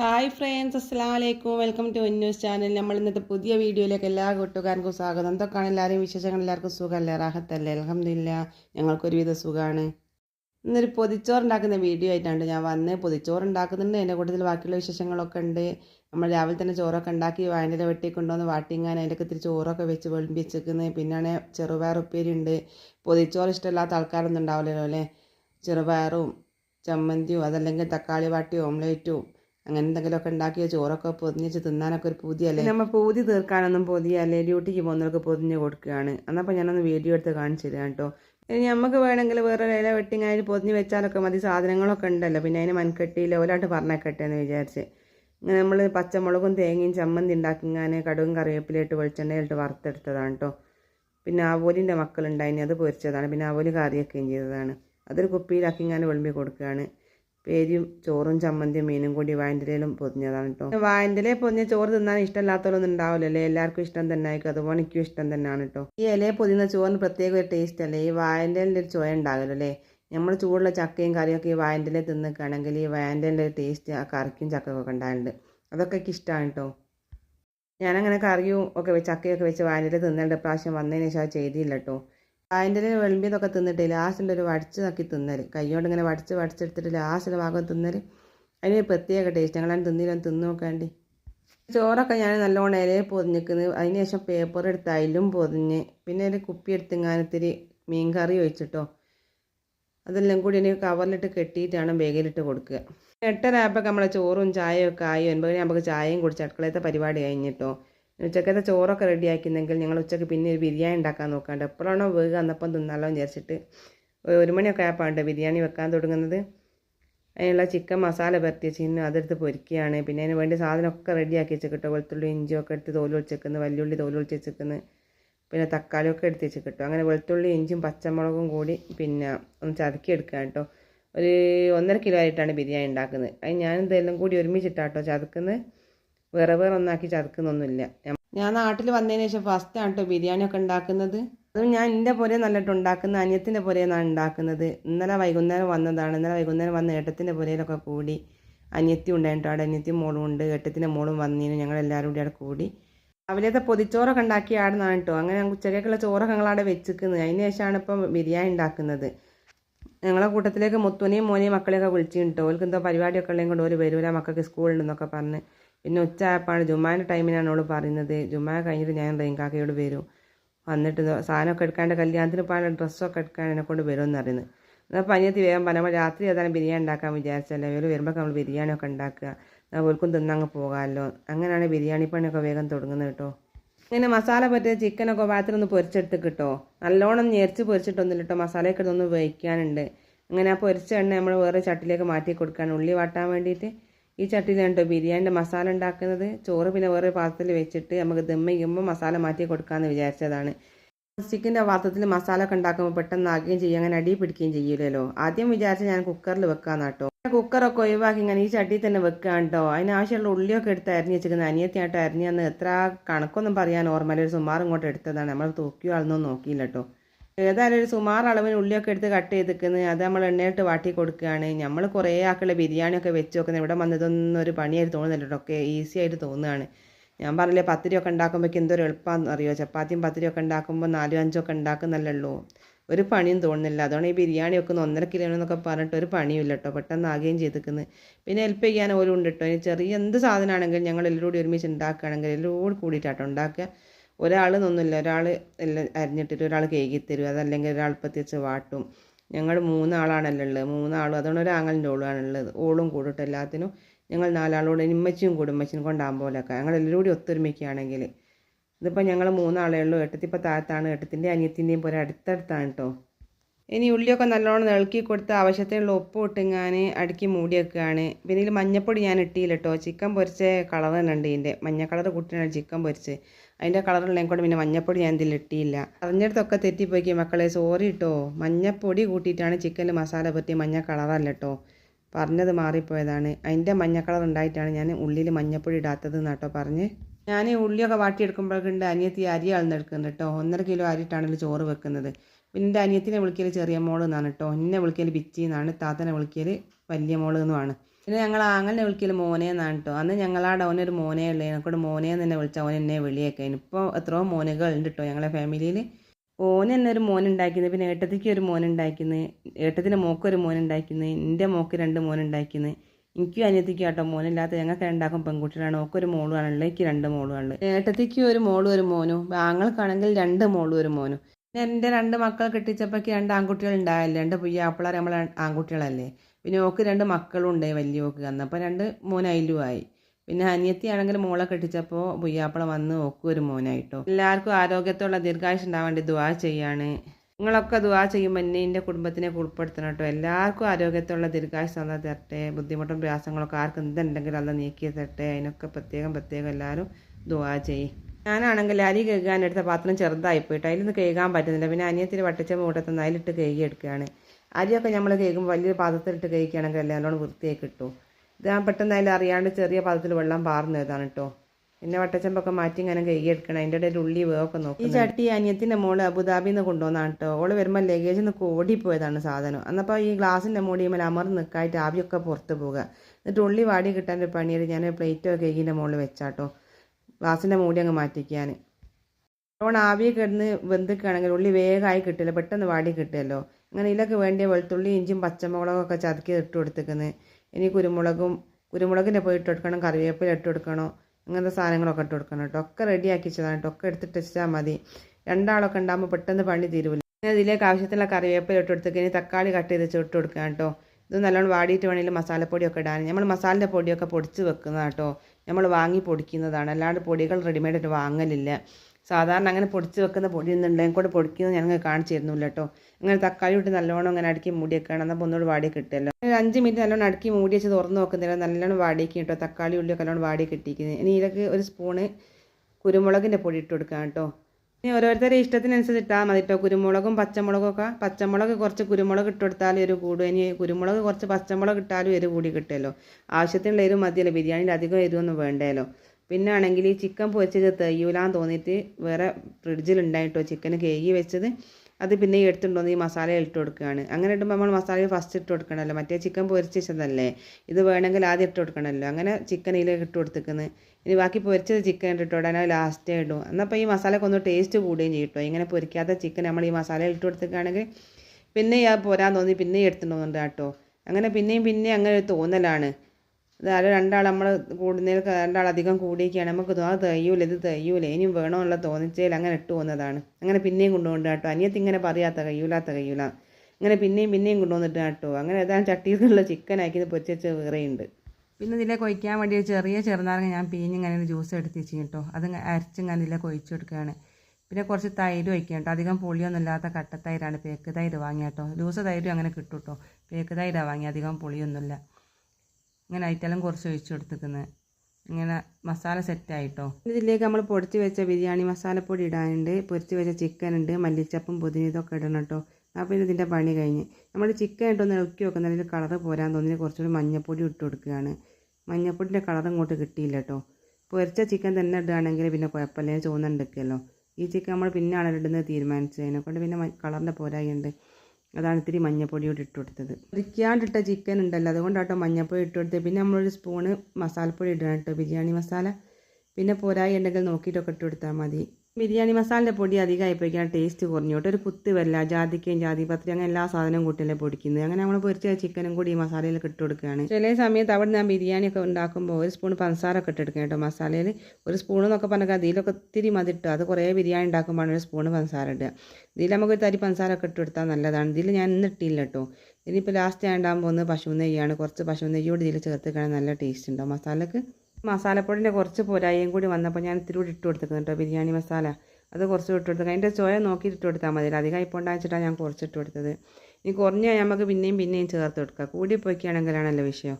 Hi friends അസ്സാം വലൈക്കും welcome to news channel നമ്മൾ ഇന്നത്തെ പുതിയ വീഡിയോയിലേക്ക് എല്ലാ കൂട്ടുകാർക്കും സ്വാഗതം. എന്തൊക്കെയാണ് എല്ലാവരും വിശേഷങ്ങൾ? എല്ലാവർക്കും സുഖമല്ലേ റാഹത്തല്ലേ? അലഹമില്ല ഞങ്ങൾക്കൊരുവിധ സുഖമാണ് ഇന്നൊരു പൊതിച്ചോറുണ്ടാക്കുന്ന വീഡിയോ ആയിട്ടാണ് ഞാൻ വന്ന്. പൊതിച്ചോറുണ്ടാക്കുന്നുണ്ട്. എന്റെ കൂട്ടത്തിൽ ബാക്കിയുള്ള വിശേഷങ്ങളൊക്കെ ഉണ്ട്. നമ്മൾ രാവിലെ തന്നെ ചോറൊക്കെ ഉണ്ടാക്കി വായന്റെ വെട്ടി കൊണ്ടുവന്ന് വാട്ടിങ്ങാൻ അതിലേക്ക് ഇത്തിരി ചോറൊക്കെ വെച്ച് വെളുപ്പിച്ചിരിക്കുന്നത് പിന്നാണ് ചെറുപയർ ഉപ്പേരി ഉണ്ട്. പൊതിച്ചോറ് ഇഷ്ടമില്ലാത്ത ആൾക്കാരൊന്നും ഉണ്ടാവില്ലല്ലോ അല്ലേ? ചെറുപയറും ചമ്മന്തിയും അതല്ലെങ്കിൽ തക്കാളി വാട്ടിയും ഓംലേറ്റും അങ്ങനെ എന്തെങ്കിലുമൊക്കെ ഉണ്ടാക്കിയ ചോറൊക്കെ പൊതിഞ്ഞിച്ച് തിന്നാനൊക്കെ ഒരു പൂതിയല്ലേ? നമ്മൾ പൂതി തീർക്കാനൊന്നും പൊതിയല്ലേ? ഡ്യൂട്ടിക്ക് പോകുന്നവർക്ക് പൊതിഞ്ഞ് കൊടുക്കുകയാണ്. എന്നപ്പോൾ ഞാനൊന്ന് വീഡിയോ എടുത്ത് കാണിച്ചു തരാം കേട്ടോ. ഇനി നമുക്ക് വേണമെങ്കിൽ വേറെ ഇല വെട്ടിങ്ങായി പൊതിഞ്ഞ് വെച്ചാലൊക്കെ മതി. സാധനങ്ങളൊക്കെ ഉണ്ടല്ലോ. പിന്നെ അതിന് മൺകെട്ടി ലോലായിട്ട് പറഞ്ഞേക്കട്ടെ എന്ന് വിചാരിച്ച്. ഇങ്ങനെ നമ്മൾ പച്ചമുളകും തേങ്ങയും ചമ്മന്തി ഉണ്ടാക്കിങ്ങാൻ കടുകും കറിവേപ്പിലിട്ട് വെളിച്ചെണ്ണയിലിട്ട് വറുത്തെടുത്തതാണ് കേട്ടോ. പിന്നെ ആവോലിന്റെ മക്കളുണ്ടായിന് അത് പൊരിച്ചതാണ്. പിന്നെ ആവോലി കറിയൊക്കെയും ചെയ്തതാണ്. അതൊരു കുപ്പിയിലാക്കി ഇങ്ങനെ വിളമ്പി കൊടുക്കുകയാണ്. പേരിയും ചോറും ചമ്മന്തിയും മീനും കൂടി വായന്റലയിലും പൊതിഞ്ഞതാണ് കേട്ടോ വായന്റലയെ പൊതിഞ്ഞ ചോറ് തിന്നാൻ ഇഷ്ടമില്ലാത്തവരൊന്നും ഉണ്ടാവില്ലല്ലേ? എല്ലാവർക്കും ഇഷ്ടം തന്നെ ആയിരിക്കും അതുപോലെ എനിക്കും ഇഷ്ടം തന്നെയാണ് കേട്ടോ ഈ ഇലയെ പൊതിഞ്ഞ ചോറിന് പ്രത്യേക ഒരു ടേസ്റ്റ് അല്ലേ? ഈ വായന്റലിന്റെ ഒരു ചോയ ഉണ്ടാകുമല്ലോ അല്ലേ? നമ്മൾ ചൂടുള്ള ചക്കയും കറിയൊക്കെ ഈ വായന്റെലേ തിന്നിക്കുകയാണെങ്കിൽ ഈ വായന്റലിന്റെ ഒരു ടേസ്റ്റ് ആ കറിക്കും ചക്കയൊക്കെ ഉണ്ടായിട്ടുണ്ട് അതൊക്കെ എനിക്ക് ഇഷ്ടമാണ് കേട്ടോ ഞാനങ്ങനെ കറിയും ഒക്കെ വെച്ച് ചക്കയൊക്കെ വെച്ച് വായന്റെല തിന്നേണ്ട പ്രാവശ്യം വന്നതിന് ശേഷം അത് ചെയ്തില്ല കേട്ടോ അതിന്റെ വെളുമ്പിയതൊക്കെ തിന്നിട്ട് ലാസ്റ്റിൽ ഒരു വടിച്ച് നോക്കി തിന്നൽ കൈയോണ്ട് ഇങ്ങനെ വടിച്ച് വടിച്ചെടുത്തിട്ട് ലാസ്റ്റിലെ ഭാഗം തിന്നൽ അതിന് പ്രത്യേക ടേസ്റ്റ് ഞങ്ങളാണ് തിന്നില്ല തിന്നു നോക്കാണ്ടി. ചോറൊക്കെ ഞാൻ നല്ലോണം ഇലയിൽ പൊതിഞ്ഞിക്കുന്നത് അതിന് ശേഷം പേപ്പർ എടുത്ത് അതിലും പൊതിഞ്ഞ്. പിന്നെ ഒരു കുപ്പി എടുത്തിങ്ങാനത്തിരി മീൻ കറി ഒഴിച്ചിട്ടോ. അതെല്ലാം കൂടി എനിക്ക് കവറിലിട്ട് കെട്ടിയിട്ടാണ് ബേഗിലിട്ട് കൊടുക്കുക. എട്ടര ആയപ്പോൾ നമ്മളെ ചോറും ചായയും ഒക്കെ ആയി. ഒൻപത് നമുക്ക് ചായയും കുടിച്ച് അടുക്കളയത്തെ പരിപാടി കഴിഞ്ഞിട്ടോ. ഉച്ചക്കത്തെ ചോറൊക്കെ റെഡിയാക്കിയിരുന്നെങ്കിൽ ഞങ്ങൾ ഉച്ചയ്ക്ക് പിന്നെ ഒരു ബിരിയാണി ഉണ്ടാക്കാൻ നോക്കാണ്ട്. എപ്പോഴാണോ വേഗം അന്നപ്പം തിന്നാലോ വിചാരിച്ചിട്ട് ഒരു മണിയൊക്കെ ആയപ്പോണ്ട് ബിരിയാണി വെക്കാൻ തുടങ്ങുന്നത്. അതിനുള്ള ചിക്കൻ മസാല പരത്തി വെച്ചിരുന്നു അതെടുത്ത് പൊരിക്കുകയാണ്. പിന്നെ അതിന് വേണ്ടി സാധനമൊക്കെ റെഡിയാക്കി വെച്ചിട്ടോ വെളുത്തുള്ളി ഇഞ്ചിയൊക്കെ എടുത്ത് തോൽ വെച്ചേക്കുന്നത് വല്യുള്ളി തോൽ വെച്ചേക്കുന്നത് പിന്നെ തക്കാളിയൊക്കെ എടുത്ത് വെച്ച് കിട്ടും അങ്ങനെ വെളുത്തുള്ളി ഇഞ്ചും പച്ചമുളകും കൂടി പിന്നെ ഒന്ന് ചതക്കി എടുക്കുക കേട്ടോ. ഒരു ഒന്നര കിലോ ആയിട്ടാണ് ബിരിയാണി ഉണ്ടാക്കുന്നത്. അത് ഞാൻ ഇതെല്ലാം കൂടി ഒരുമിച്ചിട്ടാട്ടോ ചതക്കുന്നത്. വേറെ വേറെ ഒന്നാക്കി ചതക്കുന്നൊന്നുമില്ല. ഞാൻ നാട്ടിൽ വന്നതിന് ശേഷം ഫസ്റ്റ് ആണ് കേട്ടോ ബിരിയാണി ഒക്കെ ഉണ്ടാക്കുന്നത്. അതും ഞാൻ എന്റെ പോലെ നല്ലിട്ട് ഉണ്ടാക്കുന്ന അനിയത്തിന്റെ പുരേന്നാണ് ഉണ്ടാക്കുന്നത്. ഇന്നലെ വൈകുന്നേരം വന്നതാണ്. ഇന്നലെ വൈകുന്നേരം വന്ന ഏട്ടത്തിന്റെ പുരയിലൊക്കെ കൂടി അനിയത്തി ഉണ്ടായിട്ടോ അവിടെ അനിയത്തി മോളും ഉണ്ട്. ഏട്ടത്തിന്റെ മോളും വന്നതിന് ഞങ്ങൾ എല്ലാവരും കൂടി അവിടെ കൂടി. രാവിലത്തെ പൊതിച്ചോറൊക്കെ ഉണ്ടാക്കി ആടുന്നാണ് കേട്ടോ അങ്ങനെ ഉച്ചക്കേക്കുള്ള ചോറൊക്കെ ഞങ്ങളവിടെ വെച്ചിരിക്കുന്നത് അതിന് ശേഷമാണ് ഇപ്പം ബിരിയാണി ഉണ്ടാക്കുന്നത്. ഞങ്ങളെ കൂട്ടത്തിലേക്ക് മുത്തുനെയും മോനെയും മക്കളെയൊക്കെ വിളിച്ചിട്ടോ ഓൽക്ക് എന്തോ പരിപാടിയൊക്കെ ഉള്ളതെങ്കിൽ കൊണ്ട് ഒരു വരൂല. മക്കൾക്ക് സ്കൂളിൽ നിന്നൊക്കെ പറഞ്ഞ് പിന്നെ ഉച്ച ആയപ്പാണ് ജുമാന്റെ ടൈമിനാണ് അവൾ പറയുന്നത്. ജുമാ കഴിഞ്ഞിട്ട് ഞാൻ റെയിൻകാക്കയോട് വരും. വന്നിട്ട് സാധനമൊക്കെ എടുക്കാണ്ട് കല്യാണത്തിന് പോകാൻ ഡ്രസ്സൊക്കെ എടുക്കാൻ എന്നെ കൊണ്ട് വരുമെന്ന് അറിയുന്നത് എന്നാൽ പനിയത്തി വേഗം പറഞ്ഞാൽ രാത്രി ഏതാനും ബിരിയാണി ഉണ്ടാക്കാൻ വിചാരിച്ചല്ലേ? ഇവർ വരുമ്പോൾ നമ്മൾ ബിരിയാണി ഒക്കെ ഉണ്ടാക്കുക എന്നാൽ ഓർക്കും തിന്നങ്ങ് പോകാമല്ലോ. അങ്ങനെയാണ് ബിരിയാണി പണിയൊക്കെ വേഗം തുടങ്ങുന്നത് കേട്ടോ. ഇങ്ങനെ മസാല പറ്റിയ ചിക്കനൊക്കെ ഭാഗത്തിലൊന്ന് പൊരിച്ചെടുത്ത് കിട്ടോ. നല്ലോണം ഞെരിച്ച് പൊരിച്ചിട്ടൊന്നുമില്ല കേട്ടോ. മസാലയൊക്കെ ഇതൊന്ന് വേവിക്കാനുണ്ട്. അങ്ങനെ ആ പൊരിച്ച എണ്ണ നമ്മൾ വേറെ ചട്ടിലേക്ക് മാറ്റി കൊടുക്കുകയാണ്. ഉള്ളി വാട്ടാൻ വേണ്ടിയിട്ട് ഈ ചട്ടിയിലാണ് കേട്ടോ ബിരിയാണിന്റെ മസാല ഉണ്ടാക്കുന്നത്. ചോറ് പിന്നെ വേറെ പാത്രത്തിൽ വെച്ചിട്ട് നമുക്ക് ദം മസാല മാറ്റി കൊടുക്കാമെന്ന് വിചാരിച്ചതാണ്. ചിക്കന്റെ പാത്രത്തിൽ മസാല ഒക്കെ ഉണ്ടാക്കുമ്പോൾ പെട്ടെന്ന് ആകുകയും ചെയ്യും അങ്ങനെ അടി പിടിക്കുകയും ചെയ്യൂലല്ലോ. ആദ്യം വിചാരിച്ച് ഞാൻ കുക്കറിൽ വെക്കാന്ന് കേട്ടോ കുക്കറൊക്കെ ഒഴിവാക്കി ഇങ്ങനെ ഈ ചട്ടിയിൽ തന്നെ വെക്കാൻ കേട്ടോ അതിനാവശ്യമുള്ള ഉള്ളിയൊക്കെ എടുത്ത് അരിഞ്ഞ് വെച്ചിരിക്കുന്നത്. അനിയത്തിയായിട്ട് അരിഞ്ഞ് അന്ന് എത്ര കണക്കൊന്നും പറയാൻ ഓർമ്മയില്ല. ഒരു സുമാർ ഇങ്ങോട്ട് എടുത്തതാണ്. നമ്മൾ തൂക്കിയോ ആളൊന്നും നോക്കിയില്ല കേട്ടോ ഏതായാലും ഒരു സുമാർ അളവിന് ഉള്ളിയൊക്കെ എടുത്ത് കട്ട് ചെയ്തിരിക്കുന്നത് അത് നമ്മൾ എണ്ണയിട്ട് വാട്ടി കൊടുക്കുകയാണ്. നമ്മൾ കുറേ ആക്കുള്ള ബിരിയാണിയൊക്കെ വെച്ച് നോക്കുന്നത് ഇവിടെ വന്നതൊന്നും ഒരു പണിയായിട്ട് തോന്നുന്നില്ല ഒക്കെ ഈസി ആയിട്ട് തോന്നുകയാണ്. ഞാൻ പറഞ്ഞില്ലേ പത്തിരിയൊക്കെ ഉണ്ടാക്കുമ്പോൾ എന്തൊരു എളുപ്പമാണെന്ന് അറിയോ? ചപ്പാത്തിയും പത്തിരിയൊക്കെ ഉണ്ടാക്കുമ്പോൾ നാലും അഞ്ചൊക്കെ ഉണ്ടാക്കുന്നല്ലേ ഉള്ളൂ ഒരു പണിയും തോന്നുന്നില്ല. അതുകൊണ്ട് ഈ ബിരിയാണി വെക്കുന്ന ഒന്നര കിലോ എന്നൊക്കെ പറഞ്ഞിട്ട് ഒരു പണിയില്ല കേട്ടോ. പെട്ടെന്ന് ആകുകയും ചെയ്തിരിക്കുന്നത് പിന്നെ ഹെൽപ്പ് ചെയ്യാൻ ഓരോ ഉണ്ട് കേട്ടോ. ഇനി ചെറിയ എന്ത് സാധനമാണെങ്കിലും ഞങ്ങൾ എല്ലാവരും കൂടി ഒരുമിച്ച് ഉണ്ടാക്കുകയാണെങ്കിൽ എല്ലാവരും കൂടി കൂടിയിട്ടാട്ടോ ഉണ്ടാക്കുക. ഒരാൾ എന്നൊന്നുമില്ല ഒരാൾ എല്ലാം അരിഞ്ഞിട്ടിട്ട് ഒരാൾ കേകി തരും. അതല്ലെങ്കിൽ ഒരാൾ ഇപ്പത്തി വെച്ച് വാട്ടും. ഞങ്ങൾ മൂന്നാളാണല്ലോ ഉള്ളത്. മൂന്നാളും. അതുകൊണ്ട് ഒരു ആങ്ങളിന്റെ ഓളും കൂടിട്ട് എല്ലാത്തിനും ഞങ്ങൾ നാലാളോട് ഇമ്മച്ചിയും കൂടും കൊണ്ടാകുമ്പോൾ പോലൊക്കെ. ഞങ്ങൾ എല്ലാവരും കൂടി ഒത്തൊരുമിക്കുകയാണെങ്കിൽ ഇതിപ്പോൾ ഞങ്ങൾ മൂന്നാളേ ഉള്ളൂ. എട്ടത്തിപ്പോൾ താഴത്താണ്. എട്ടത്തിന്റെ അനിയത്തിന്റെയും പോലെ അടുത്തടുത്താണ് കേട്ടോ ഇനി ഉള്ളിയൊക്കെ നല്ലോണം ഇളക്കി കൊടുത്ത് ആവശ്യത്തിനുള്ള ഉപ്പ് ഇട്ടിങ്ങാൻ അടുക്കി മൂടി വെക്കുകയാണ്. പിന്നെ ഇതിൽ മഞ്ഞപ്പൊടി ഞാൻ ഇട്ടില്ല കേട്ടോ ചിക്കൻ പൊരിച്ച കളർ തന്നെ ഉണ്ട് ഇതിന്റെ. മഞ്ഞ കളർ കുട്ടിയാണ് ചിക്കൻ പൊരിച്ച് അതിന്റെ കളറുള്ള കൊണ്ട് പിന്നെ മഞ്ഞപ്പൊടി ഞാൻ ഇതിൽ ഇട്ടിയില്ല. അറിഞ്ഞിടത്തൊക്കെ തെറ്റിപ്പോയി മക്കളെ. സോറി കേട്ടോ മഞ്ഞപ്പൊടി കൂട്ടിയിട്ടാണ് ചിക്കനിൽ മസാല പറ്റി മഞ്ഞ കളറല്ല കേട്ടോ പറഞ്ഞത് മാറിപ്പോയതാണ്. അതിന്റെ മഞ്ഞ കളർ ഉണ്ടായിട്ടാണ് ഞാൻ ഉള്ളിൽ മഞ്ഞപ്പൊടി ഇടാത്തത് എന്നാട്ടോ പറഞ്ഞ്. ഞാൻ ഉള്ളിയൊക്കെ വാട്ടിയെടുക്കുമ്പോഴേക്കുണ്ട് അനിയത്തി അരി അളന്നെടുക്കുന്നുണ്ട് കേട്ടോ ഒന്നര കിലോ അരിയിട്ടാണല്ലോ ചോറ് വെക്കുന്നത്. പിന്നെ എന്റെ അനിയത്തിനെ വിളിക്കൽ ചെറിയ മോൾ എന്നാണ് കേട്ടോ. എന്നെ വിളിക്കൽ ബിച്ചി എന്നാണ്. താത്തനെ വിളിക്കൽ വലിയ മോൾ എന്നുമാണ്. പിന്നെ ഞങ്ങൾ ആങ്ങനെ വിളിക്കൽ മോനെ എന്നാണ് കേട്ടോ. അന്ന് ഞങ്ങളാടെ അവനൊരു മോനെ ഉള്ളേ. എനിക്കോട് മോനെ എന്ന് തന്നെ വിളിച്ച അവൻ എന്നെ വിളിയൊക്കെ. ഇപ്പോൾ എത്രയോ മോനുകൾ ഉണ്ട് കേട്ടോ ഞങ്ങളെ ഫാമിലിയിൽ ഓന് തന്നെ ഒരു മോൻ ഉണ്ടാക്കുന്നത് പിന്നെ ഏട്ടത്തിക്ക് ഒരു മോൻ ഉണ്ടാക്കുന്നത് ഏട്ടത്തിന്റെ മോക്ക് ഒരു മോൻ ഉണ്ടാക്കുന്നത് എന്റെ മോക്ക് രണ്ട് മോൻ ഉണ്ടാക്കുന്നത് എനിക്കും അനിയത്തിക്കും കേട്ടോ മോനില്ലാത്ത. ഞങ്ങൾക്ക് രണ്ടാക്കും പെൺകുട്ടികളാണ്. ഓക്കൊരു മോളുമാണ് ഉള്ളത് എനിക്ക് രണ്ട് മോളുമാണ് ആണുള്ളത്. ഏട്ടത്തിക്ക് ഒരു മോളും ഒരു മോനും. ആങ്ങൾക്കാണെങ്കിൽ രണ്ട് മോളും ഒരു മോനും. പിന്നെ എന്റെ രണ്ട് മക്കൾ കെട്ടിച്ചപ്പോഴേക്ക് രണ്ട് ആൺകുട്ടികൾ ഉണ്ടായല്ലേ? രണ്ട് പുയ്യാപ്പിളാർ നമ്മളെ ആൺകുട്ടികളല്ലേ? പിന്നെ ഓക്ക് രണ്ട് മക്കളും ഉണ്ടായി വലിയ ഓക്ക് അന്നപ്പോൾ രണ്ട് മോനയിലും ആയി. പിന്നെ അനിയത്തിയാണെങ്കിൽ മോളെ കെട്ടിച്ചപ്പോൾ പുയ്യാപ്പിള വന്ന് ഓക്കും ഒരു മോനായിട്ടോ. എല്ലാവർക്കും ആരോഗ്യത്തോടെ ദീർഘായുസ് ഉണ്ടാവാൻ വേണ്ടി ദുവാ ചെയ്യാണ്. നിങ്ങളൊക്കെ ദുവാ ചെയ്യുമ്പോൾ എന്നെ എന്റെ കുടുംബത്തിനെ ഉൾപ്പെടുത്തണം കേട്ടോ. എല്ലാവർക്കും ആരോഗ്യത്തോടെ ദീർഘായുസ് തന്നെ തരട്ടെ. ബുദ്ധിമുട്ടും പ്രയാസങ്ങളൊക്കെ ആർക്കും എന്തുണ്ടെങ്കിലും അത് നീക്കി തരട്ടെ അതിനൊക്കെ പ്രത്യേകം പ്രത്യേകം എല്ലാവരും ദുവാ ചെയ്യും. ഞാനാണെങ്കിൽ അരി കഴുകാൻ എടുത്ത പാത്രം ചെറുതായി പോയിട്ട് അതിലൊന്നും കഴുകാൻ പറ്റുന്നില്ല. പിന്നെ അനിയത്തിന് വട്ടിച്ച മൂട്ടത്തുനിന്ന് അതിലിട്ട് കഴുകി എടുക്കുകയാണ്. അരിയൊക്കെ നമ്മൾ കഴുകുമ്പോൾ വലിയൊരു പാത്രത്തിലിട്ട് കഴിക്കുകയാണെങ്കിൽ അല്ലേ നല്ലോണം വൃത്തിയായി കിട്ടും. ഇത് ഞാൻ പെട്ടെന്ന് അതിൽ അറിയാണ്ട് ചെറിയ പാത്രത്തിൽ വെള്ളം പാർന്നതാണ് കേട്ടോ പിന്നെ വട്ടച്ചമ്പൊക്കെ മാറ്റി ഇങ്ങനെ കഴുകിയെടുക്കണം അതിന്റെ ഇടയിൽ ഉള്ളി വേവൊക്കെ നോക്കും ഈ ചട്ടി അനിയത്തിന്റെ മോൾ അബുദാബിയിൽ നിന്ന് കൊണ്ടുവന്നാണ് കേട്ടോ ഓൾ വരുമ്പോൾ ലഗേജിൽ നിന്ന് ഓടിപ്പോയതാണ് സാധനം. എന്നപ്പോൾ ഈ ഗ്ലാസിന്റെ മൂടിയുമ്പോൾ അമർന്ന് നിൽക്കായിട്ട് ആവിയൊക്കെ പുറത്ത് പോകുക എന്നിട്ട് ഉള്ളി വാടി കിട്ടാൻ ഒരു പണിയിൽ ഞാൻ പ്ലേറ്റോ കേക്കിന്റെ മുകളിൽ വെച്ചാട്ടോ ഗ്ലാസിന്റെ മൂടി അങ്ങ് മാറ്റിക്കാൻ ഓൺ ആവിയെ കിടന്ന് വെന്തിക്കുകയാണെങ്കിൽ ഉള്ളി വേഗമായി കിട്ടില്ല. പെട്ടെന്ന് വാടി കിട്ടുമല്ലോ അങ്ങനെ ഇതിലൊക്കെ വേണ്ടിയ വെളുത്തുള്ളി ഇഞ്ചും പച്ചമുളകും ഒക്കെ ചതുക്കി ഇട്ട് കൊടുത്തേക്കുന്നത് ഇനി കുരുമുളകും കുരുമുളകിന്റെ പോയി ഇട്ട് കൊടുക്കണം കറിവേപ്പില ഇട്ട് കൊടുക്കണം അങ്ങനത്തെ സാധനങ്ങളൊക്കെ ഇട്ട് കൊടുക്കണം കേട്ടോ. ഒക്കെ റെഡിയാക്കി വെച്ചതാണ് കേട്ടോ. ഒക്കെ എടുത്തിട്ട് വെച്ചാൽ മതി. രണ്ടാളൊക്കെ ഉണ്ടാകുമ്പോൾ പെട്ടെന്ന് പണി തീരുവില്ല പിന്നെ ഇതിലേക്ക് ആവശ്യത്തിനുള്ള കറിവേപ്പില ഇട്ട് കൊടുത്തേക്ക്. ഇനി തക്കാളി കട്ട് ചെയ്ത് ഇട്ട് കൊടുക്കുക കേട്ടോ. ഇത് നല്ലോണം വാടിയിട്ട് വേണമെങ്കിൽ മസാലപ്പൊടിയൊക്കെ ഇടാൻ നമ്മൾ മസാലന്റെ പൊടിയൊക്കെ പൊടിച്ച് വെക്കുന്നതാണ് കേട്ടോ. നമ്മൾ വാങ്ങി പൊടിക്കുന്നതാണ്. അല്ലാണ്ട് പൊടികൾ റെഡിമെയ്ഡായിട്ട് വാങ്ങലില്ല. സാധാരണ അങ്ങനെ പൊടിച്ച് വെക്കുന്ന പൊടി ഒന്നുണ്ടെങ്കിൽ കൂടെ പൊടിക്കുന്നത് ഞങ്ങൾ കാണിച്ചു തരുന്നില്ല കേട്ടോ. അങ്ങനെ തക്കാളി ഇട്ട് നല്ലോണം അങ്ങനെ അടുക്കി മൂടിയൊക്കെയാണ് എന്നാൽ ഒന്നുകൂടി വാടി കിട്ടുമല്ലോ ഒരു അഞ്ച് മിനിറ്റ് നല്ലോണം അടുക്കി മൂടി വെച്ച് തുറന്ന് നോക്കുന്നില്ല. നല്ലോണം വാടിക്ക് കേട്ടോ. തക്കാളി ഉള്ളിയൊക്കെ നല്ലോണം വാടി കിട്ടിയിരിക്കുന്നത് ഇനി ഇതിലേക്ക് ഒരു സ്പൂണ് കുരുമുളകിന്റെ പൊടി ഇട്ട് കൊടുക്കാം കേട്ടോ. ഇനി ഓരോരുത്തരുടെ ഇഷ്ടത്തിനനുസരിച്ച് ഇട്ടാൽ മതി കേട്ടോ കുരുമുളകും പച്ചമുളകും ഒക്കെ പച്ചമുളക് കുറച്ച് കുരുമുളക് ഇട്ട് എരിവ് കൂടും. ഇനി കുരുമുളക് കുറച്ച് പച്ചമുളക് ഇട്ടാലും എരിവ് കൂടി കിട്ടുമല്ലോ. ആവശ്യത്തിനുള്ള എരിവ് മതിയല്ലോ. ബിരിയാണിയിൽ അധികം എരിവൊന്നും വേണ്ടല്ലോ പിന്നെ ആണെങ്കിൽ ഈ ചിക്കൻ പൊരിച്ചത് തെയ്യൂലാന്ന് തോന്നിയിട്ട് വേറെ ഫ്രിഡ്ജിലുണ്ടായിട്ടോ ചിക്കൻ കേകി വെച്ചത്. അത് പിന്നെ എടുത്തുകൊണ്ടുവന്ന് ഈ മസാല ഇട്ട് കൊടുക്കുകയാണ്. അങ്ങനെ ഇടുമ്പോൾ നമ്മൾ മസാല ഫസ്റ്റ് ഇട്ട് കൊടുക്കണമല്ലോ മറ്റേ ചിക്കൻ പൊരിച്ച വെച്ചതല്ലേ ഇത് വേണമെങ്കിൽ ആദ്യം ഇട്ട് കൊടുക്കണമല്ലോ അങ്ങനെ ചിക്കൻ ഇതിലേക്ക് ഇട്ട് കൊടുത്തേക്കുന്നത് ഇനി ബാക്കി പൊരിച്ചത് ചിക്കൻ ഇട്ടിട്ട് ഉടനെ ലാസ്റ്റേ ഇടും എന്നപ്പോൾ ഈ മസാലയ്ക്ക് ഒന്ന് ടേസ്റ്റ് കൂടുകയും ചെയ്യും കേട്ടോ. ഇങ്ങനെ പൊരിക്കാത്ത ചിക്കൻ നമ്മൾ ഈ മസാല ഇട്ട് കൊടുത്തേക്കാണെങ്കിൽ പിന്നെ പോരാൻ തോന്നി പിന്നെയും എടുത്തിട്ടുണ്ടോന്നുണ്ട് കേട്ടോ. അങ്ങനെ പിന്നെയും പിന്നെയും അങ്ങനെ തോന്നലാണ്. അതായത് രണ്ടാൾ നമ്മൾ കൂടുന്നതിൽ രണ്ടാൾ അധികം കൂടിയൊക്കെയാണ് നമുക്ക് അത് തയ്യൂല ഇത് തയ്യൂല. ഇനിയും വേണമെന്നുള്ള തോന്നിച്ചതിൽ അങ്ങനെ ഇട്ട് പോകുന്നതാണ്. അങ്ങനെ പിന്നെയും കൊണ്ടുപോകുന്നുണ്ട് കേട്ടോ. അനിയത്തി ഇങ്ങനെ പറയാത്ത കഴിയൂലാത്ത കഴിയൂല. ഇങ്ങനെ പിന്നെയും പിന്നെയും കൊണ്ടുവന്നിട്ട് കേട്ടോ. അങ്ങനെ ഏതാണ് ചട്ടിയിലുള്ള ചിക്കൻ ആക്കിയത് പൊരിച്ച് വേറെയുണ്ട്. പിന്നെ ഇതിലെ ഒഴിക്കാൻ വേണ്ടി ഒരു ചെറിയ ചെറുനാരങ്ങ ഞാൻ പിഴിഞ്ഞിങ്ങനെ ഒരു ജ്യൂസ് എടുത്ത് വെച്ച് കേട്ടോ. അത് അരച്ചിങ്ങനെ ഇതിലേക്ക് ഒഴിച്ചു കൊടുക്കുകയാണ്. പിന്നെ കുറച്ച് തൈര് ഒഴിക്കുക കേട്ടോ. അധികം പുളിയൊന്നും ഇല്ലാത്ത കട്ടത്തൈരാണ്. പേക്ക് തൈര് വാങ്ങിയ കേട്ടോ. ലൂസ് തൈരും അങ്ങനെ കിട്ടും കേട്ടോ. പേക്ക് തൈരാണ് വാങ്ങി അധികം പുളിയൊന്നുമില്ല. ഇങ്ങനെ ഐറ്റെല്ലാം കുറച്ച് ഒഴിച്ച് കൊടുത്തിരിക്കുന്നത് ഇങ്ങനെ മസാല സെറ്റായിട്ടോ ഇതിലേക്ക് നമ്മൾ പൊടിച്ച് വെച്ച ബിരിയാണി മസാലപ്പൊടി ഇടാനുണ്ട്. പൊരിച്ച് വെച്ച ചിക്കൻ ഉണ്ട്. മല്ലിച്ചപ്പും പുതിന ഇതൊക്കെ ഇടണം കേട്ടോ. അപ്പോൾ ഇതിന്റെ പണി കഴിഞ്ഞ്. നമ്മൾ ചിക്കൻ ഇട്ടൊന്ന് ഇളക്കി വെക്കുന്നതിൽ കളറ് പോരാൻ തോന്നി കുറച്ചുകൂടി മഞ്ഞപ്പൊടി ഇട്ട് കൊടുക്കുകയാണ്. മഞ്ഞപ്പൊടിന്റെ കളർ ഇങ്ങോട്ട് കിട്ടിയില്ല കേട്ടോ. പൊരിച്ച ചിക്കൻ തന്നെ ഇടുകയാണെങ്കിൽ പിന്നെ കുഴപ്പമില്ല. ചുവന്നുണ്ടെക്കുമല്ലോ ഈ ചിക്കൻ നമ്മൾ പിന്നെ പിന്നാണ് ഇടുന്നത് തീരുമാനിച്ചത്. അതിനെക്കൊണ്ട് പിന്നെ കളറിന്റെ പോരായുണ്ട് അതാണ് ഇത്തിരി മഞ്ഞപ്പൊടിയോട് ഇട്ട് കൊടുത്തത്. പൊരിക്കാണ്ടിട്ട ചിക്കൻ ഉണ്ടല്ലോ അതുകൊണ്ടാട്ടോ മഞ്ഞപ്പൊടി ഇട്ട് കൊടുത്തത്. പിന്നെ നമ്മളൊരു സ്പൂണ് മസാലപ്പൊടി ഇടണം കേട്ടോ ബിരിയാണി മസാല. പിന്നെ പോരായി ഉണ്ടെങ്കിൽ നോക്കിയിട്ടൊക്കെ ഇട്ട് കൊടുത്താൽ മതി. ബിരിയാണി മസാലന്റെ പൊടി അധികമായി പോയിക്കാൻ ടേസ്റ്റ് കുറഞ്ഞു. കേട്ടോ ഒരു കുത്ത് വരില്ല ജാതിക്കയും ജാതിപത്രി അങ്ങനെ എല്ലാ സാധനവും കൂട്ടിയല്ലേ പൊടിക്കുന്നത്. അങ്ങനെ നമ്മൾ പൊരിച്ച ചിക്കനും കൂടി ഈ മസാലയിലൊക്കെ ഇട്ട് കൊടുക്കുകയാണ്. ചില സമയത്ത് അവിടെ ഞാൻ ബിരിയാണിയൊക്കെ ഉണ്ടാക്കുമ്പോൾ ഒരു സ്പൂൺ പഞ്ചസാര ഒക്കെ ഇട്ടെടുക്കാം കേട്ടോ മസാലയിൽ. ഒരു സ്പൂൺ എന്നൊക്കെ പറഞ്ഞാൽ അതിലൊക്കെ ഒത്തിരി മതിട്ടോ അത് കുറേ ബിരിയാണി ഉണ്ടാക്കുമ്പോഴാണ് ഒരു സ്പൂൺ പഞ്ചസാര ഇടുക. ഇതിൽ നമുക്ക് ഒരു തരി പഞ്ചസാര ഒക്കെ ഇട്ട് കൊടുത്താൽ നല്ലതാണ്. ഇതിൽ ഞാൻ ഇന്ന് ഇട്ടില്ല കേട്ടോ. ഇനിയിപ്പോൾ ലാസ്റ്റ് ഉണ്ടാകുമ്പോൾ ഒന്ന് പശു നെയ്യാണ് കുറച്ച് പശു നെയ്യോട് ഇതിൽ ചേർത്തിക്കാണെങ്കിൽ നല്ല ടേസ്റ്റ് ഉണ്ടാവും. മസാലക്ക് മസാലപ്പൊടിന്റെ കുറച്ച് പോരായും കൂടി വന്നപ്പോൾ ഞാൻ ഇത്തിരി കൂടി ഇട്ട് കൊടുത്തിരുന്നു ബിരിയാണി മസാല. അത് കുറച്ച് ഇട്ട് കൊടുത്തു അതിന്റെ ചോയ നോക്കി ഇട്ട് കൊടുത്താൽ മതി. അധികം ഇപ്പോൾ ഉണ്ടാച്ചിട്ടാണ് ഞാൻ കുറച്ച് ഇട്ട് കൊടുത്തത്. ഇനി കുറഞ്ഞാൽ നമുക്ക് പിന്നെയും പിന്നെയും ചേർത്ത് കൊടുക്കുക കൂടി പോയിക്കുകയാണെങ്കിലാണല്ലോ വിഷയം.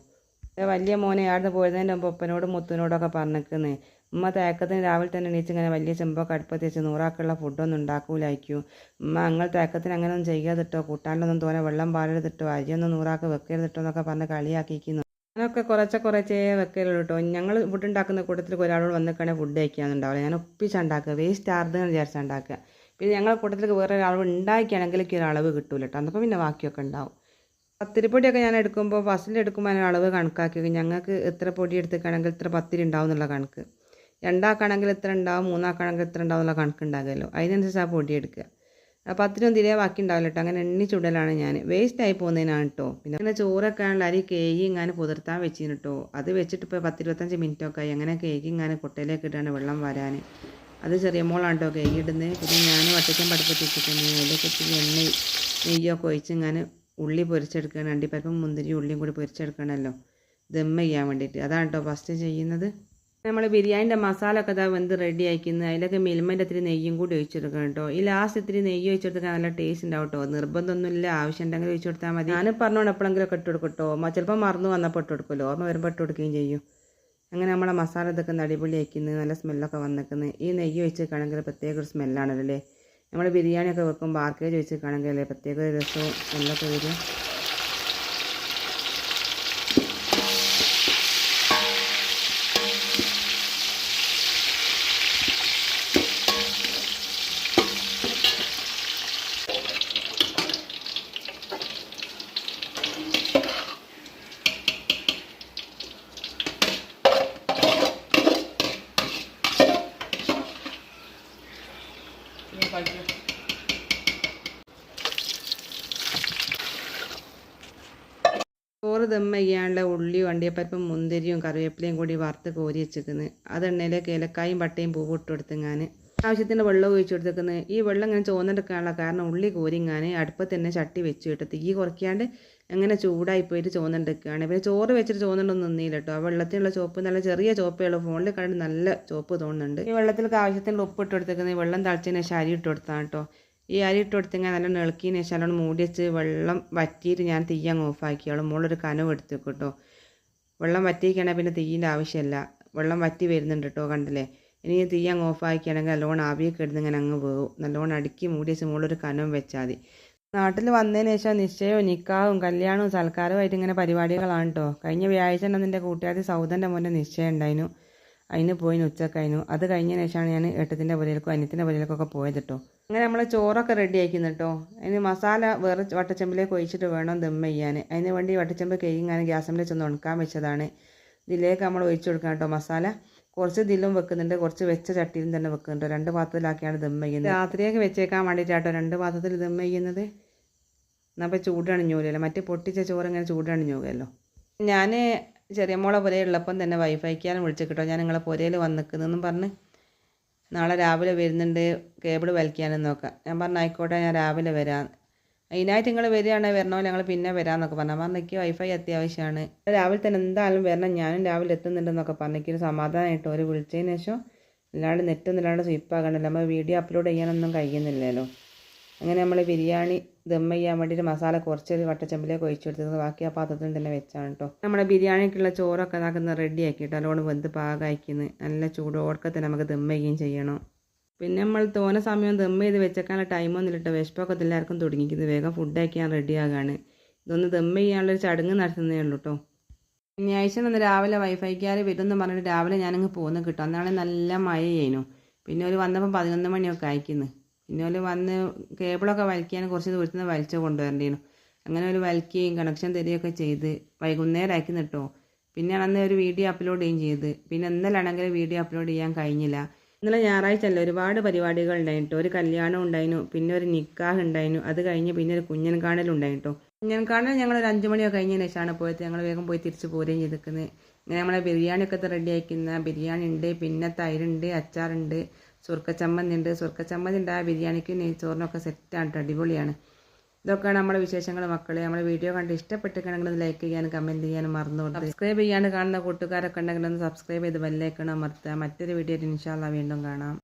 വലിയ മോനെ ആടുന്ന് പോയതിന്റെ മുമ്പ് ഒപ്പനോടും മുത്തനോടൊക്കെ പറഞ്ഞിരിക്കുന്നത് ഉമ്മ തേക്കത്തിന് രാവിലെ തന്നെ എണീച്ച് ഇങ്ങനെ വലിയ ചെമ്പൊക്കെ അടുപ്പത്ത് വെച്ച് നൂറാക്കുള്ള ഫുഡൊന്നും ഉണ്ടാക്കൂലായിരിക്കും. ഉമ്മ അങ്ങൾ തേക്കത്തിന് അങ്ങനെ ഒന്നും ചെയ്യാതിട്ടോ. കൂട്ടാനിലൊന്നും തോനെ വെള്ളം പാലെടുത്തിട്ടോ. അരിയൊന്നും നൂറാക്ക് വെക്കരുതിട്ടോ എന്നൊക്കെ പറഞ്ഞ് കളിയാക്കിക്കുന്നു ഞാനൊക്കെ കുറച്ച് കുറച്ചേ വെക്കലുള്ളൂ കേട്ടോ. ഞങ്ങൾ ഫുഡ് ഉണ്ടാക്കുന്ന കൂട്ടത്തിൽ ഒരാളോട് വന്നിക്കാണെങ്കിൽ ഫുഡ് കഴിക്കാന്നുണ്ടാവില്ല ഞാൻ ഒപ്പിച്ചുണ്ടാക്കുക വേസ്റ്റ് ആർന്ന് വിചാരിച്ചുണ്ടാക്കുക പിന്നെ ഞങ്ങളുടെ കൂട്ടത്തിൽ വേറെ ഒരാൾ ഉണ്ടാക്കിയാണെങ്കിൽ ഒരു അളവ് കിട്ടൂല കേട്ടോ. അന്നപ്പോൾ പിന്നെ ബാക്കിയൊക്കെ ഉണ്ടാവും. പത്തിരിപ്പൊടിയൊക്കെ ഞാൻ എടുക്കുമ്പോൾ ഫസ്റ്റിൽ എടുക്കുമ്പോൾ അതിന് അളവ് കണക്കാക്കി ഞങ്ങൾക്ക് എത്ര പൊടി എടുത്തേക്കാണെങ്കിൽ ഇത്ര പത്തിരി ഉണ്ടാവും എന്നുള്ള കണക്ക്. രണ്ടാക്കാണെങ്കിൽ എത്ര ഉണ്ടാവും. മൂന്നാക്കാണെങ്കിൽ എത്ര ഉണ്ടാവും എന്നുള്ള കണക്ക് ഉണ്ടാകുമല്ലോ. അതിനനുസരിച്ച് ആ പൊടി എടുക്കുക. പത്തിനും തീരെ ബാക്കി ഉണ്ടാവില്ല കേട്ടോ അങ്ങനെ എണ്ണി ചുടലാണ് ഞാൻ വേസ്റ്റ് ആയി പോകുന്നതിനാണ് കേട്ടോ പിന്നെ അങ്ങനെ ചോറൊക്കെ ആണല്ലോ അരി കേകി ഇങ്ങനെ പുതിർത്താൻ വെച്ചിന് കേട്ടോ അത് വെച്ചിട്ട് ഇപ്പോൾ പത്തിരുപത്തഞ്ച് മിനിറ്റൊക്കെ ആയി. അങ്ങനെ കേക്ക് ഇങ്ങനെ കൊട്ടയിലേക്ക് ഇട്ടാണ് വെള്ളം വരാൻ അത് ചെറിയ മോളാണ് കേട്ടോ കേക്ക് ഇടുന്നത് പിന്നെ ഞാൻ വട്ടയ്ക്കാൻ വെച്ചിട്ടുണ്ട് അതിലേക്ക് ഇച്ചിരി എണ്ണ നെയ്യൊക്കെ ഒഴിച്ച് ഇങ്ങനെ ഉള്ളി പൊരിച്ചെടുക്കുകയാണ് അണ്ടിപ്പരിപ്പും മുന്തിരി ഉള്ളിയും കൂടി പൊരിച്ചെടുക്കണമല്ലോ ദമ്മ ചെയ്യാൻ വേണ്ടിയിട്ട്. അതാണ് കേട്ടോ ഫസ്റ്റ് ചെയ്യുന്നത്. നമ്മൾ ബിരിയാണിന്റെ മസാല ഒക്കെ ഇതാ വെന്ത് റെഡി ആക്കുന്നത് അതിലൊക്കെ മിൽമന്റെ ഇത്തിരി നെയ്യും കൂടി ഒഴിച്ചെടുക്കണം കേട്ടോ. ഈ ലാസ്റ്റ് ഇത്തിരി നെയ്യ് ഒഴിച്ചെടുക്കാൻ നല്ല ടേസ്റ്റ് ഉണ്ടാവും കേട്ടോ നിർബന്ധമൊന്നുമില്ല. ആവശ്യം ഉണ്ടെങ്കിൽ ഒഴിച്ചു കൊടുത്താൽ മതി. ഞാൻ പറഞ്ഞോണ്ട് എപ്പോഴെങ്കിലും ഒക്കെ ഇട്ട് കൊടുക്കും കേട്ടോ. ചിലപ്പോൾ മറന്നു വന്നപ്പോൾ ഇട്ട് കൊടുക്കുമല്ലോ. ഓർമ്മ വരുമ്പോൾ ഇട്ട് കൊടുക്കുകയും ചെയ്യും. അങ്ങനെ നമ്മളെ മസാല ഇതൊക്കെ അടിപൊളി ആക്കുന്നത് നല്ല സ്മെല്ലൊക്കെ വന്നിക്കുന്നത് ഈ നെയ്യ് ഒഴിച്ചേക്കാണെങ്കിൽ പ്രത്യേക ഒരു സ്മെല്ലാണല്ലോ അല്ലേ? നമ്മൾ ബിരിയാണിയൊക്കെ വെക്കുമ്പോൾ ആർക്കേജ് അല്ലേ പ്രത്യേക ഒരു രസവും സ്മെല്ലൊക്കെ വരും ചോറ് ദമ്മ ചെയ്യാനുള്ള ഉള്ളിയും അണ്ടിയപ്പരിപ്പും മുന്തിരിയും കറിവേപ്പിലയും കൂടി വറുത്ത് കോരി വെച്ചിരിക്കുന്നത് അത് എണ്ണയിലേക്ക് ഏലക്കായും പട്ടയും പൂവ് ഇട്ട് കൊടുത്തിങ്ങാൻ ആവശ്യത്തിന് വെള്ളം ഒഴിച്ചു കൊടുത്തേക്കുന്നത് ഈ വെള്ളം ഇങ്ങനെ ചോന്നെടുക്കാനുള്ള കാരണം ഉള്ളി കോരിങ്ങാൻ അടുപ്പത്ത് തന്നെ ചട്ടി വെച്ച് ഇട്ട് തീ കുറയ്ക്കാണ്ട് അങ്ങനെ ചൂടായി പോയിട്ട് ചോന്നെടുക്കുകയാണ് പിന്നെ ചോറ് വെച്ചിട്ട് ചോന്നുണ്ടൊന്നും നിന്നില്ല കേട്ടോ. ആ വെള്ളത്തിലുള്ള ചോപ്പ് നല്ല ചെറിയ ചോപ്പേ ഉള്ളൂ. ഫോണിൽ കണ്ട് നല്ല ചോപ്പ് തോന്നുന്നുണ്ട്. ഈ വെള്ളത്തിലൊക്കെ ആവശ്യത്തിന് ഉപ്പ് ഇട്ട് കൊടുത്തേക്കുന്നത് വെള്ളം തളിച്ചതിന് ശരി ഇട്ട് കൊടുത്താണ് കേട്ടോ. ഈ അരി ഇട്ട് കൊടുത്തിങ്ങനെ നല്ല ഇളക്കിയതിന് ശേഷം നല്ലോണം മൂടി വെച്ച് വെള്ളം വറ്റിയിട്ട് ഞാൻ തീ അങ്ങ് ഓഫാക്കി അവൾ മുകളിലൊരു കനവ് എടുത്ത് കേട്ടോ വെള്ളം വറ്റിയിരിക്കണേ പിന്നെ തീയിന്റെ ആവശ്യമില്ല വെള്ളം വറ്റി വരുന്നുണ്ട് കേട്ടോ കണ്ടില്ലേ? ഇനി തീ അങ്ങ് ഓഫാക്കിയാണെങ്കിൽ നല്ലോണം ആവിയൊക്കെ എടുത്ത് ഇങ്ങനെ അങ്ങ് പോകും നല്ലോണം അടുക്കി മൂടി വെച്ച് മുകളിലൊരു കനവും വെച്ചാൽ മതി. നാട്ടിൽ വന്നതിന് ശേഷം നിശ്ചയവും നിക്കാവും കല്യാണവും സൽക്കാരവും ആയിട്ട് ഇങ്ങനെ പരിപാടികളാണ് കേട്ടോ കഴിഞ്ഞ വ്യാഴാഴ്ച തന്നെ നിന്റെ കൂട്ടുകാരി സൗദന്റെ മോന്റെ നിശ്ചയം ഉണ്ടായിരുന്നു അതിന് പോയി ഉച്ചക്കഴിഞ്ഞു അത് കഴിഞ്ഞ ശേഷമാണ് ഞാൻ ഏട്ടത്തിന്റെ പുരയിലേക്കും അനിയത്തിന്റെ പുരയിലേക്കൊക്കെ പോയത് കേട്ടോ അങ്ങനെ നമ്മൾ ചോറൊക്കെ റെഡി ആക്കുന്നു കേട്ടോ അതിന് മസാല വേറെ വട്ടച്ചമ്പിലേക്ക് ഒഴിച്ചിട്ട് വേണം ദം ചെയ്യാൻ. അതിന് വേണ്ടി വട്ടച്ചമ്പ് കേക്കിങ്ങനെ ഗ്യാസിൽ ചെന്ന് ഉണക്കാൻ വെച്ചതാണ്. ഇതിലേക്ക് നമ്മൾ ഒഴിച്ചു കൊടുക്കണം കേട്ടോ മസാല. കുറച്ച് ദില്ലും വെക്കുന്നുണ്ട്. കുറച്ച് വെച്ച ചട്ടിയിലും തന്നെ വെക്കുന്നുണ്ട് രണ്ട് പാത്രത്തിലാക്കിയാണ് ദം ചെയ്യുന്നത്. രാത്രിയൊക്കെ വെച്ചേക്കാൻ വേണ്ടിയിട്ടാട്ടോ രണ്ട് പാത്രത്തിൽ ദം ചെയ്യുന്നത്. എന്നാൽ ചൂടാണ് ഞൂലല്ലോ മറ്റേ പൊട്ടിച്ച ചോറ് ഇങ്ങനെ ചൂടാണ് ഞൂകല്ലോ ഞാൻ ചെറിയ മോളെ പുരയുള്ളപ്പം തന്നെ വൈഫൈക്കാനും വിളിച്ചു കിട്ടോ. ഞാൻ നിങ്ങളെ പുരയിൽ വന്നിക്കുന്നതെന്നും പറഞ്ഞ് നാളെ രാവിലെ വരുന്നുണ്ട് കേബിൾ വലിക്കാനും നോക്കാം ഞാൻ പറഞ്ഞു ആയിക്കോട്ടെ ഞാൻ രാവിലെ വരാം. അതിനായിട്ട് നിങ്ങൾ വരികയാണെങ്കിൽ വരണോ ഞങ്ങൾ പിന്നെ വരാമെന്നൊക്കെ പറഞ്ഞു. പറഞ്ഞു എനിക്ക് വൈഫൈ അത്യാവശ്യമാണ്. രാവിലെ തന്നെ എന്തായാലും വരണം. ഞാനും രാവിലെ എത്തുന്നുണ്ടെന്നൊക്കെ പറഞ്ഞു. എനിക്കൊരു സമാധാനമായിട്ട് ഒരു വിളിച്ചതിന് ശേഷം അല്ലാണ്ട് നെറ്റൊന്നും ഇല്ലാണ്ട് സ്വീപ്പാകണ്ടല്ലോ നമ്മൾ വീഡിയോ അപ്ലോഡ് ചെയ്യാനൊന്നും കഴിയുന്നില്ലല്ലോ. അങ്ങനെ നമ്മൾ ബിരിയാണി ദം ചെയ്യാൻ വേണ്ടിയിട്ട് മസാല കുറച്ചൊരു വട്ടച്ചമ്പിലേക്ക് ഒഴിച്ചു കൊടുത്തത് ബാക്കി ആ പാത്രത്തിൽ തന്നെ വെച്ചാണ് കേട്ടോ നമ്മുടെ ബിരിയാണിക്കുള്ള ചോറൊക്കെ ഇതാക്കുന്ന റെഡി ആക്കി കേട്ടോ അതുകൊണ്ട് വെന്ത് പാകമാക്കിന്ന് നല്ല ചൂടോടൊക്കെ തന്നെ നമുക്ക് ദം ചെയ്യുകയും ചെയ്യണം. പിന്നെ നമ്മൾ തോന സമയം ദം ചെയ്ത് വെച്ചേക്കാനുള്ള ടൈമൊന്നും ഇല്ല വിശപ്പൊക്കെ എല്ലാവർക്കും തുടങ്ങിക്കുന്നത് വേഗം ഫുഡ് ആക്കിയാൽ റെഡി ആകാണ്. ഇതൊന്ന് ദം ചെയ്യാനുള്ളൊരു ചടങ്ങ് നടത്തുന്നേ ഉള്ളൂ കേട്ടോ ശനിയാഴ്ച നിന്ന് രാവിലെ വൈഫൈക്കാർ വരുമെന്ന് പറഞ്ഞിട്ട് രാവിലെ ഞാനങ്ങ് പോകുന്ന കിട്ടും. അന്നാണെങ്കിൽ നല്ല മഴ ചെയ്യുന്നു പിന്നെ ഒരു വന്നപ്പോൾ പതിനൊന്ന് മണിയൊക്കെ അയക്കുന്നു ഒരു വന്ന് കേബിളൊക്കെ വലിക്കാൻ കുറച്ച് ദൂരത്തു നിന്ന് വലിച്ച കൊണ്ടുവരേണ്ടിയിരുന്നു അങ്ങനെ ഒരു വലിക്കുകയും കണക്ഷൻ തരികയൊക്കെ ചെയ്ത് വൈകുന്നേരം ആക്കി കേട്ടോ പിന്നെ അന്ന് ഒരു വീഡിയോ അപ്ലോഡ് ചെയ്യുകയും ചെയ്ത്. പിന്നെ ഇന്നലാണെങ്കിൽ വീഡിയോ അപ്ലോഡ് ചെയ്യാൻ കഴിഞ്ഞില്ല. ഇന്നലെ ഞായറാഴ്ച അല്ല ഒരുപാട് പരിപാടികൾ ഉണ്ടായിട്ടോ. ഒരു കല്യാണം ഉണ്ടായിരുന്നു പിന്നെ ഒരു നിക്കാഹ് ഉണ്ടായിരുന്നു അത് കഴിഞ്ഞ് പിന്നെ ഒരു കുഞ്ഞൻ കാണൽ ഉണ്ടായിട്ടോ. കുഞ്ഞൻ കാണൽ ഞങ്ങൾ ഒരു അഞ്ച് മണിയൊക്കെ കഴിഞ്ഞതിന് ശേഷമാണ് പോയത്. ഞങ്ങൾ വേഗം പോയി തിരിച്ചു പോരുകയും ചെയ്തിരിക്കുന്നത്. ഇങ്ങനെ നമ്മളെ ബിരിയാണിയൊക്കെ റെഡി ആക്കുന്ന ബിരിയാണി ഉണ്ട് പിന്നെ തൈരുണ്ട് അച്ചാറുണ്ട്. സുർക്കച്ചമ്മന്തി ഉണ്ട് സുർക്കച്ചമ്മന്തി ഉണ്ട് ആ ബിരിയാണിക്ക് നെയ്ച്ചോറിനൊക്കെ സെറ്റാണ്. അടിപൊളിയാണ്. ഇതൊക്കെയാണ് നമ്മുടെ വിശേഷങ്ങൾ മക്കളെ. നമ്മുടെ വീഡിയോ കണ്ട് ഇഷ്ടപ്പെട്ടിട്ടുണ്ടെങ്കിൽ ഒന്ന് ലൈക്ക് ചെയ്യാനും കമന്റ് ചെയ്യാനും മറന്നു കൊടുത്ത് സബ്സ്ക്രൈബ് ചെയ്യാണ്ട് കാണുന്ന കൂട്ടുകാരൊക്കെ ഉണ്ടെങ്കിൽ ഒന്ന് സബ്സ്ക്രൈബ് ചെയ്ത് ബെല്ലൈക്കണം മറുത്താൽ മറ്റൊരു വീഡിയോ ഇൻഷാല്ല വീണ്ടും കാണാം.